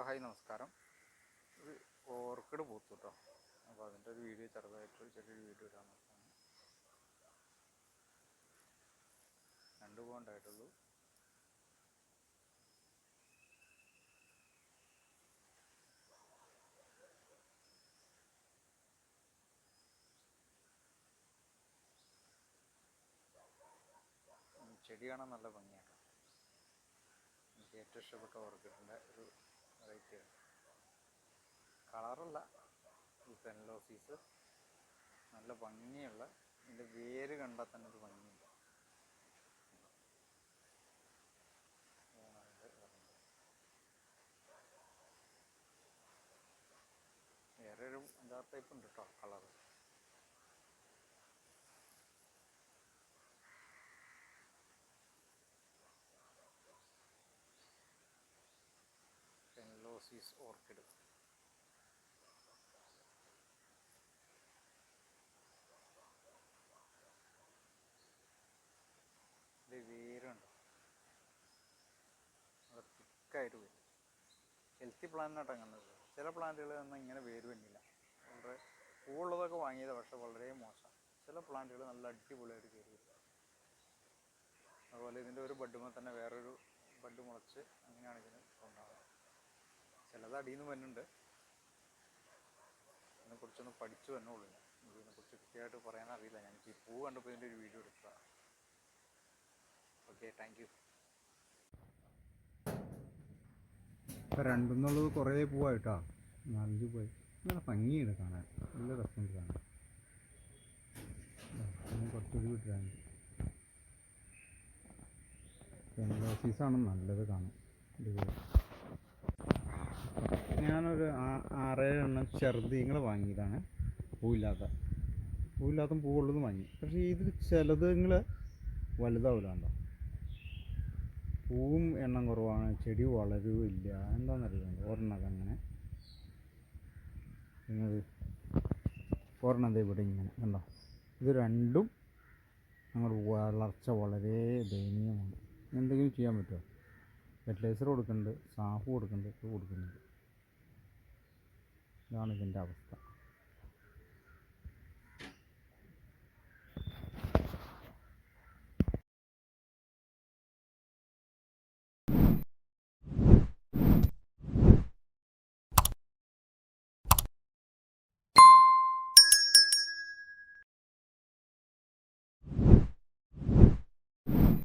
Hello hi നമസ്കാരം. ഇത് orchid പൂത്തു കേട്ടോ അപ്പോൾ അതിന്റെ ഒരു വീഡിയോ ചെറുതായിട്ടൊരു ചെറിയൊരു വീഡിയോ ഇടാൻ നോക്കുകയാണ് രണ്ട് പോണ്ടായിട്ടുള്ളൂ ചെടി കാണാൻ നല്ല ഭംഗിയാണ് എനിക്ക് ഏറ്റവും ഇഷ്ടപ്പെട്ട ഓർക്കിഡിന്റെ ഒരു വെറൈറ്റിയാണ് കളറല്ല ഈ പെൻലോസീസ് നല്ല ഭംഗിയുള്ള. ഇതിന്റെ വേര് കണ്ടാൽ തന്നെ ഒരു ഭംഗിയുണ്ട് വേറെ ഒരു അഞ്ചാറ് ടൈപ്പ് ഉണ്ട് കേട്ടോ കളർ പെൻലോസീസ് ഓർക്കിഡ് ഇത് വേരുണ്ട്. നല്ല തിക്കായിട്ട് വരും. ഹെൽത്തി പ്ലാന്റിനായിട്ട് അങ്ങനെ ചില പ്ലാന്റുകൾ ഒന്നും ഇങ്ങനെ വേര് വന്നില്ല. വളരെ പൂവുള്ളതൊക്കെ വാങ്ങിയത് പക്ഷെ വളരെ മോശം. ചില പ്ലാന്റുകൾ നല്ല അടിപൊളിയായിട്ട് കയറി അതുപോലെ ഇതിന്റെ ഒരു ബഡ്ഡുമ്പോൾ തന്നെ വേറൊരു ബഡ് മുളച്ച് അങ്ങനെയാണ് ഇതിന് ഉണ്ടാവുക ചിലത് അടിയിൽ നിന്ന് വരുന്നുണ്ട് ഇതിനെക്കുറിച്ചൊന്ന് പഠിച്ചു വന്നുള്ളൂ ഞാൻ ഇതിനെക്കുറിച്ച് കൃത്യമായിട്ട് പറയാൻ അറിയില്ല. ഞാൻ ഈ പൂ കണ്ടപ്പോൾ ഇതിന്റെ ഒരു വീഡിയോ എടുത്തതാണ് ഓക്കെ താങ്ക് യു ഇപ്പം രണ്ടെന്നുള്ളത് കുറേ പൂവായിട്ടാ. നാലഞ്ച് പോയി നല്ല ഭംഗിയുണ്ട് കാണാൻ. നല്ല രസമുണ്ട് കാണാൻ. കുറച്ചുകൂടി വിട്ടിട്ടുണ്ട് പെൻലോസീസാണ് നല്ലത് കാണാൻ. ഞാനൊരു ആറേഴ് എണ്ണം ചെറുതീങ്ങൾ വാങ്ങിയതാണ്. പൂവില്ലാത്ത. പൂവില്ലാത്ത പൂവുള്ളതും വാങ്ങി. പക്ഷേ ഇതിൽ ചിലത് നിങ്ങൾ വലുതാവില്ലാണ്ടോ പൂവും എണ്ണം കുറവാണ്. ചെടി വളരുമില്ല എന്താണെന്നറിയില്ല ഒരെണ്ണമൊക്കെ അങ്ങനെ. നിങ്ങൾ ഒരെണ്ണം ഇവിടെ ഇങ്ങനെ. കണ്ടോ? ഇത് രണ്ടും ഞങ്ങളുടെ വളർച്ച വളരെ ദയനീയമാണ്. എന്തെങ്കിലും ചെയ്യാൻ പറ്റുമോ? ഫെർട്ടിലൈസർ കൊടുക്കുന്നുണ്ട് സാഫ് കൊടുക്കുന്നുണ്ട് ഒക്കെ കൊടുക്കുന്നുണ്ട്. ഇതാണ് ഇതിൻ്റെ അവസ്ഥ